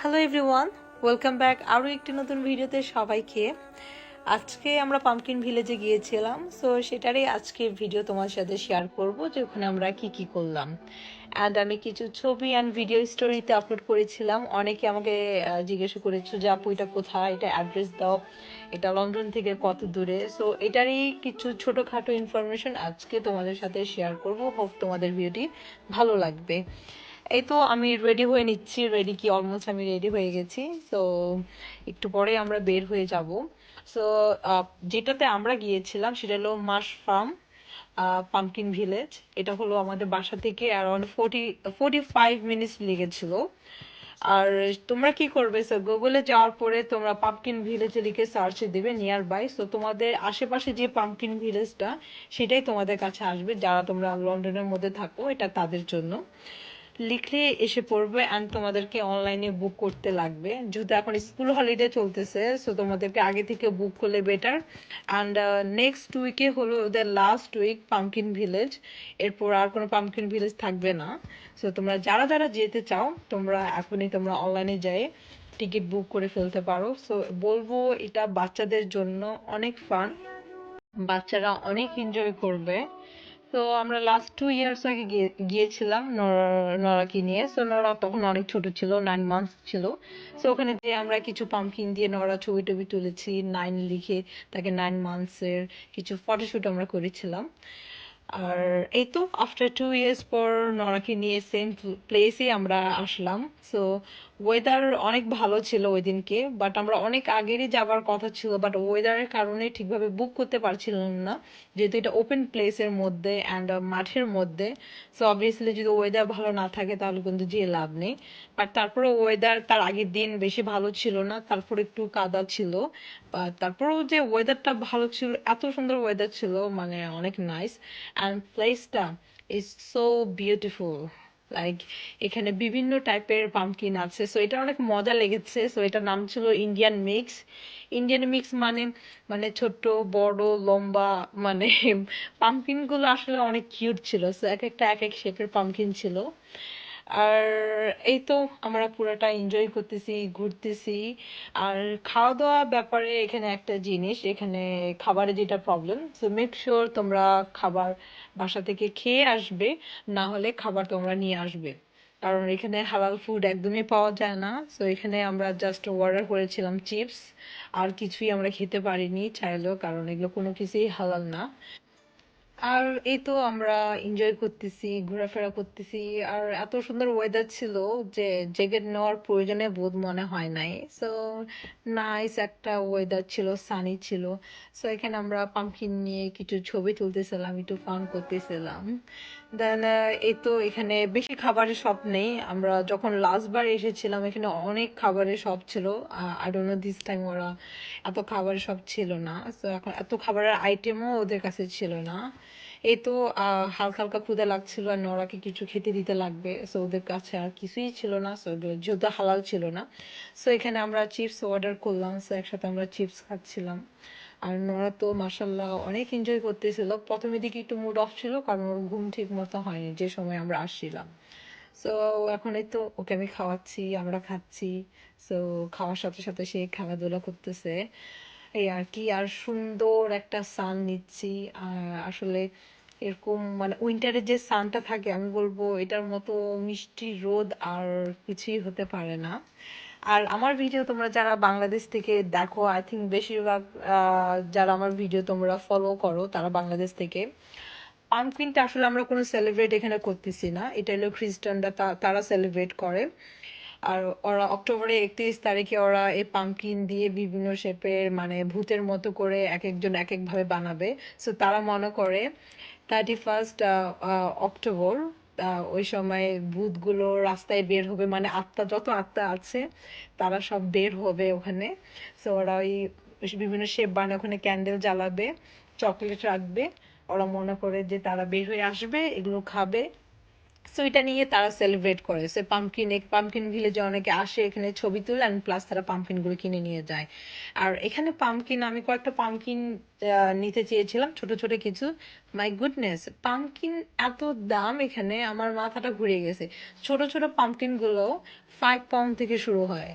Hello everyone welcome back আরও একটি নতুন ভিডিওতে সবাইকে। আজকে আমরা পামকিন ভিলেজে গিয়েছিলাম। সো সেটারই আজকে ভিডিও তোমার সাথে শেয়ার করব যে ওখানে আমরা কি কি করলাম। অ্যান্ড আমি কিছু ছবি অ্যান্ড ভিডিও স্টোরিতে আপলোড করেছিলাম। অনেকে আমাকে জিজ্ঞাসা করেছ যে, আপু, এটা কোথায়? এটা অ্যাড্রেস দাও। এটা লন্ডন থেকে কত দূরে? সো এটারই কিছু ছোটোখাটো ইনফরমেশন আজকে তোমাদের সাথে শেয়ার করব। হোপ তোমাদের ভিডিওটি ভালো লাগবে। এই তো আমি রেডি হয়ে নিচ্ছি রেডি কি? অলমোস্ট আমি রেডি হয়ে গেছি তো একটু পরে আমরা বের হয়ে যাব। সো যেটাতে আমরা গিয়েছিলাম সেটা হলো মাস ফার্ম পামকিন ভিলেজ এটা হলো আমাদের বাসা থেকে around forty forty five minutes লেগেছিল। আর তোমরা কি করবে স্যার গুগলে যাওয়ার পরে তোমরা পাম্পকিন ভিলেজে লিখে সার্চে দিবে নিয়ার বাই সো তোমাদের আশেপাশে যে পাম্পকিন ভিলেজটা সেটাই তোমাদের কাছে আসবে। যারা তোমরা লন্ডনের মধ্যে থাকো, এটা তাদের জন্য। লিখলে এসে পড়বে অ্যান্ড তোমাদেরকে অনলাইনে বুক করতে লাগবে। যেহেতু এখন স্কুল হলিডে চলতেছে সো তোমাদেরকে আগে থেকে বুক করলে বেটার অ্যান্ড নেক্সট উইকে হলো ওদের লাস্ট উইক পামকিন ভিলেজ এরপর আর কোনো পামকিন ভিলেজ থাকবে না। সো তোমরা যারা যারা যেতে চাও, তোমরা এখনই তোমরা অনলাইনে যাই টিকিট বুক করে ফেলতে পারো। সো বলব, এটা বাচ্চাদের জন্য অনেক ফান বাচ্চারা অনেক এনজয় করবে। তো আমরা লাস্ট টু ইয়ার্স আগে গিয়ে- গিয়েছিলাম নরা- নরাকে নিয়ে। সো নরা তখন অনেক ছোট ছিল নাইন মান্থস ছিল। সো ওখানে যে আমরা কিছু পাম্পকিন দিয়ে নরা ছবি টবি তুলেছি নাইন লিখে তাকে নাইন মান্থসের কিছু ফটোশ্যুট আমরা করেছিলাম। আর এই তো আফটার টু ইয়ার্স পর নরাকে নিয়ে সেম প্লেসে আমরা আসলাম। সো ওয়েদার অনেক ভালো ছিল ওই দিনকে বাট আমরা অনেক আগেরই যাবার কথা ছিল বাট ওয়েদারের কারণে ঠিকভাবে বুক করতে পারছিলাম না, যেহেতু এটা ওপেন প্লেসের মধ্যে অ্যান্ড মাঠের মধ্যে। সো অবভিয়াসলি যদি ওয়েদার ভালো না থাকে, তাহলে কিন্তু যেয়ে লাভ নেই। বাট তারপরে ওয়েদার তার আগের দিন বেশি ভালো ছিল না, তারপর একটু কাদা ছিল। তারপরেও যে ওয়েদারটা ভালো ছিল, এত সুন্দর ওয়েদার ছিল মানে অনেক নাইস অ্যান্ড প্লেসটা ইজ সো বিউটিফুল লাইক এখানে বিভিন্ন টাইপের পামকিন আছে। সো এটা অনেক মজা লেগেছে। সো এটার নাম ছিল ইন্ডিয়ান মিক্স ইন্ডিয়ান মিক্স মানে মানে ছোট বড়, লম্বা মানে পাম্পকিনগুলো আসলে অনেক কিউট ছিল। সো এক একটা এক এক শেপের পামকিন ছিল। আর এই তো আমরা পুরোটা এনজয় করতেছি, ঘুরতেছি। আর খাওয়া দাওয়া ব্যাপারে এখানে একটা জিনিস, এখানে খাবারে যেটা প্রবলেম সো মেক শিওর তোমরা খাবার বাসা থেকে খেয়ে আসবে, না হলে খাবার তোমরা নিয়ে আসবে। কারণ এখানে হালাল ফুড একদমই পাওয়া যায় না সো এখানে আমরা জাস্ট অর্ডার করেছিলাম চিপস আর কিছুই আমরা খেতে পারিনি, চাইলেও, কারণ এগুলো কোনো কিছুই হালাল না। আর এই তো আমরা এনজয় করতেছি, ঘোরাফেরা করতেছি। আর এত সুন্দর ওয়েদার ছিল যে জ্যাকেট নেওয়ার প্রয়োজনে বোধ মনে হয় নাই। সো নাইস একটা ওয়েদার ছিল সানি ছিল। সো এখানে আমরা পাম্পকিন নিয়ে কিছু ছবি তুলতেছিলাম, একটু ফান করতেছিলাম। দেন এই তো এখানে বেশি খাবারের শপ নেই। আমরা যখন লাস্ট বার এসেছিলাম, এখানে অনেক খাবারের শপ ছিল। ডোন্ট নো দিস টাইম ওরা এত খাবারের শপ ছিল না। সো এখন এত খাবারের আইটেমও ওদের কাছে ছিল না। এই তো হালকা হালকা ক্ষুধা লাগছিল আর নরাকে কিছু খেতে দিতে লাগবে। সো ওদের কাছে আর কিছুই ছিল না সো যেহেতু হালাল ছিল না। সো এখানে আমরা চিপস অর্ডার করলাম সো একসাথে আমরা চিপস খাচ্ছিলাম। আর নরা তো মাসাল্লাহ অনেক এনজয় করতেছিল। প্রথমের দিকে একটু মুড অফ ছিল, কারণ ওর ঘুম ঠিক মতো হয়নি, যে সময় আমরা আসছিলাম। সো এখন এই তো, ওকে আমি খাওয়াচ্ছি, আমরা খাচ্ছি। সো খাওয়ার সাথে সাথে সে খেলাধুলা করতেছে। এই আর কি, আর সুন্দর একটা সান নিচ্ছি। আসলে এরকম মানে উইন্টারে যে সানটা থাকে, আমি বলব এটার মতো মিষ্টি রোদ আর কিছুই হতে পারে না। আর আমার ভিডিও তোমরা যারা বাংলাদেশ থেকে দেখো আই থিঙ্ক বেশিরভাগ যারা আমার ভিডিও তোমরা ফলো করো, তারা বাংলাদেশ থেকে। পাম্পকিনটা আসলে আমরা কোনো সেলিব্রেট এখানে করতেছি না। এটা হলো খ্রিস্টানরা তারা সেলিব্রেট করে। আর ওরা অক্টোবরে একত্রিশ তারিখে ওরা এই পাম্পকিন দিয়ে বিভিন্ন শেপের মানে ভূতের মতো করে এক একজন এক এক ভাবে বানাবে। সো তারা মনে করে থার্টি ফার্স্ট অক্টোবর ওই সময় ভূতগুলো রাস্তায় বের হবে মানে আত্মা, যত আত্মা আছে, তারা সব বের হবে ওখানে। সো ওরা ওই বিভিন্ন শেপ বানায়, ওখানে ক্যান্ডেল জ্বালাবে চকলেট রাখবে। ওরা মনে করে যে তারা বের হয়ে আসবে, এগুলো খাবে। সো এটা নিয়ে তারা সেলিব্রেট করে। সে পাম্পকিন পাম্পকিন ভিলেজে অনেকে আসে, এখানে ছবি তুলে অ্যান্ড প্লাস তারা পাম্পকিনগুলো কিনে নিয়ে যায়। আর এখানে পাম্পকিন আমি কয়েকটা পাম্পকিন নিতে চেয়েছিলাম, ছোট ছোট কিছু। মাই গুডনেস পাম্পকিন এত দাম এখানে, আমার মাথাটা ঘুরে গেছে। ছোট ছোট পাম্পকিনগুলো ফাইভ পাউন্ড থেকে শুরু হয়।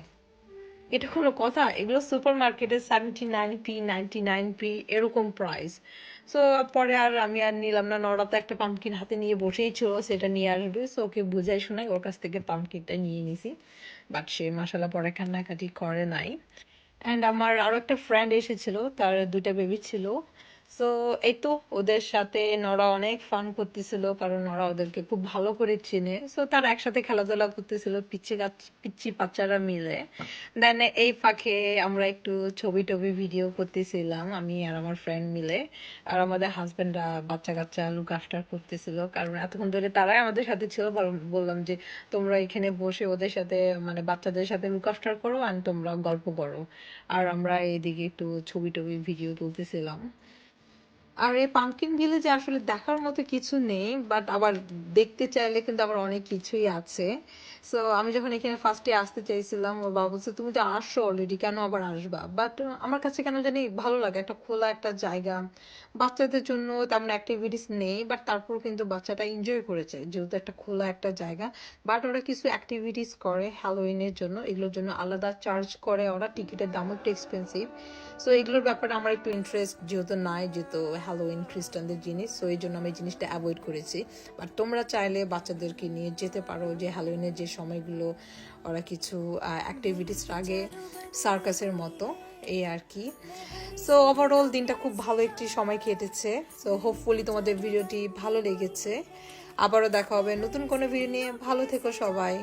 এটা কোনো কথা। এগুলো সুপার মার্কেটে seventy nine p ninety nine p এরকম প্রাইস সো পরে আর আমি আর নিলাম না। নড়াতে একটা পাম্পকিন হাতে নিয়ে বসেই ছিল সেটা নিয়ে আসবে। সো ওকে বুঝাই শোনাই, ওর কাছ থেকে পাম্পকিনটা নিয়ে নিছি। বাট সে মশালা পরে কান্নাকাটি করে নাই। অ্যান্ড আমার আরও একটা ফ্রেন্ড এসেছিল, তার দুইটা বেবি ছিল। সো এই তো ওদের সাথে নরা অনেক ফান করতেছিল, কারণ নরা ওদেরকে খুব ভালো করে চিনে। সো তারা একসাথে খেলাধুলা করতেছিল পিচ্ছি গাছ পিচ্ছি বাচ্চারা মিলে। দেন এই ফাঁকে আমরা একটু ছবি টবি ভিডিও করতেছিলাম, আমি আর আমার ফ্রেন্ড মিলে। আর আমাদের হাজবেন্ডরা বাচ্চা কাচ্চা লুক আফটার করতেছিল, কারণ এতক্ষণ ধরে তারাই আমাদের সাথে ছিল। বল- বললাম যে, তোমরা এখানে বসে ওদের সাথে মানে বাচ্চাদের সাথে লুক আফটার করো আর তোমরা গল্প করো। আর আমরা এইদিকে একটু ছবি টবি ভিডিও তুলতেছিলাম। আর এই পাম্পকিন ভিলেজে আসলে দেখার মতো কিছু নেই বাট আবার দেখতে চাইলে কিন্তু আবার অনেক কিছুই আছে। সো আমি যখন এখানে ফার্স্টে আসতে চাইছিলাম ওর বাবা বলছে, তুমি তো আসছো অলরেডি কেন আবার আসবা? বাট আমার কাছে কেন জানি ভালো লাগে, একটা খোলা একটা জায়গা। বাচ্চাদের জন্য তেমন অ্যাক্টিভিটিস নেই বাট তারপর কিন্তু বাচ্চাটা এনজয় করেছে, যেহেতু একটা খোলা একটা জায়গা। বাট ওরা কিছু অ্যাক্টিভিটিস করে হ্যালোইনের জন্য, এগুলোর জন্য আলাদা চার্জ করে ওরা টিকিটের দাম একটু এক্সপেন্সিভ সো এগুলোর ব্যাপারে আমার একটু ইন্টারেস্ট যেহেতু নাই, যেহেতু হ্যালোইন খ্রিস্টানদের জিনিস সো এই জন্য আমি এই জিনিসটা অ্যাভয়েড করেছি। বাট তোমরা চাইলে বাচ্চাদেরকে নিয়ে যেতে পারো যে হ্যালোইনের যে সময়গুলো, ওরা কিছু অ্যাক্টিভিটিস রাখে সার্কাসের মতো, এই আর কি। সো ওভারঅল দিনটা খুব ভালো একটি সময় কেটেছে। সো হোপফুলি তোমাদের ভিডিওটি ভালো লেগেছে। আবারও দেখা হবে নতুন কোনো ভিডিও নিয়ে। ভালো থেকো সবাই।